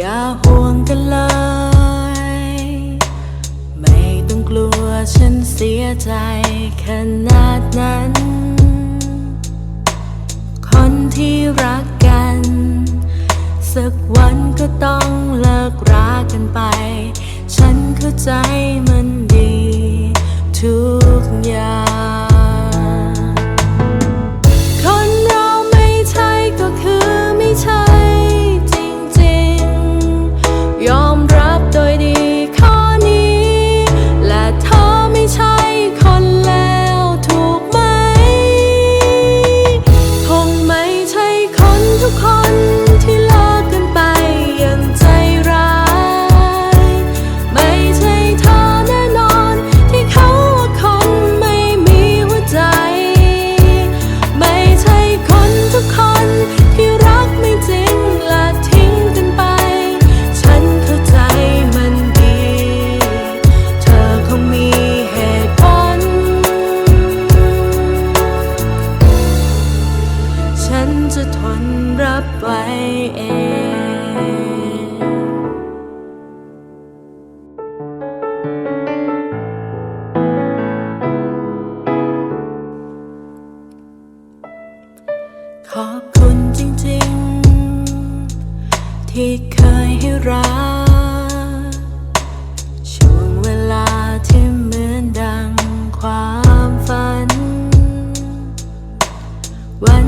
อย่าห่วงกันเลย ไม่ต้องกลัวฉันเสียใจขนาดนั้น คนที่รักกัน สักวันก็ต้องเลิกรักกันไป ฉันเข้าใจมันดี ทุกอย่าง ขอบคุณจริงๆ ที่เคยให้รัก ช่วงเวลาที่เหมือนดังความฝัน วัน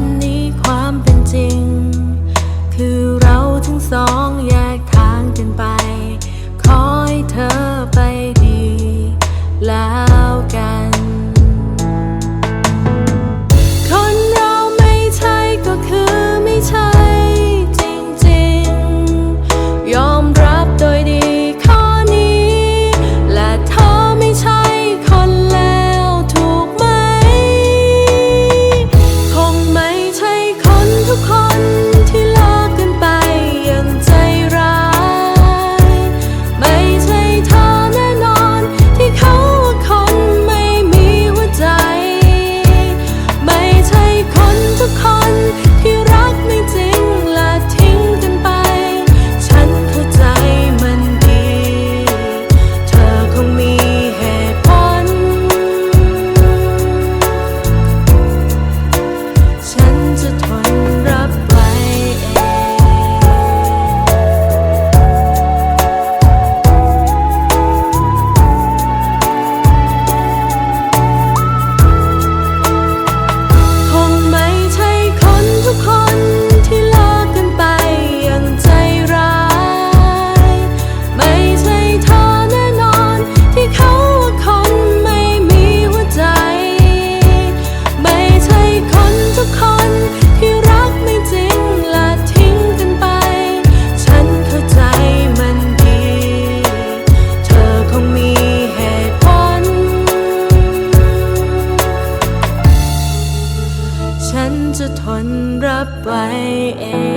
Bye.